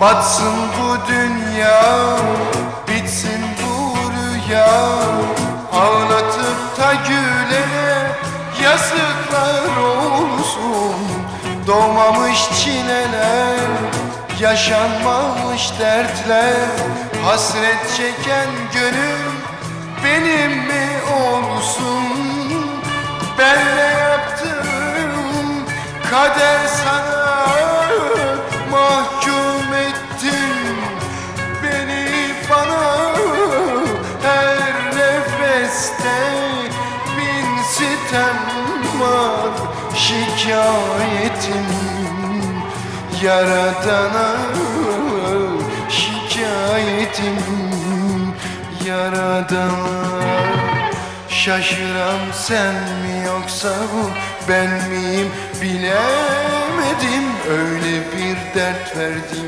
Batsın bu dünya Bitsin bu rüya. Ağlatıp da gülene Yazıklar olsun. Doğmamış çileler Yaşanmamış dertler. Hasret çeken gönül Benim mi olsun? Ben ne yaptım? Kader sana nefeste bin sitem var Şikayetim. Yaradana şikayetim. Yaradana Şaşıram sen mi yoksa bu ben miyim? Bilemedim Öyle bir dert verdin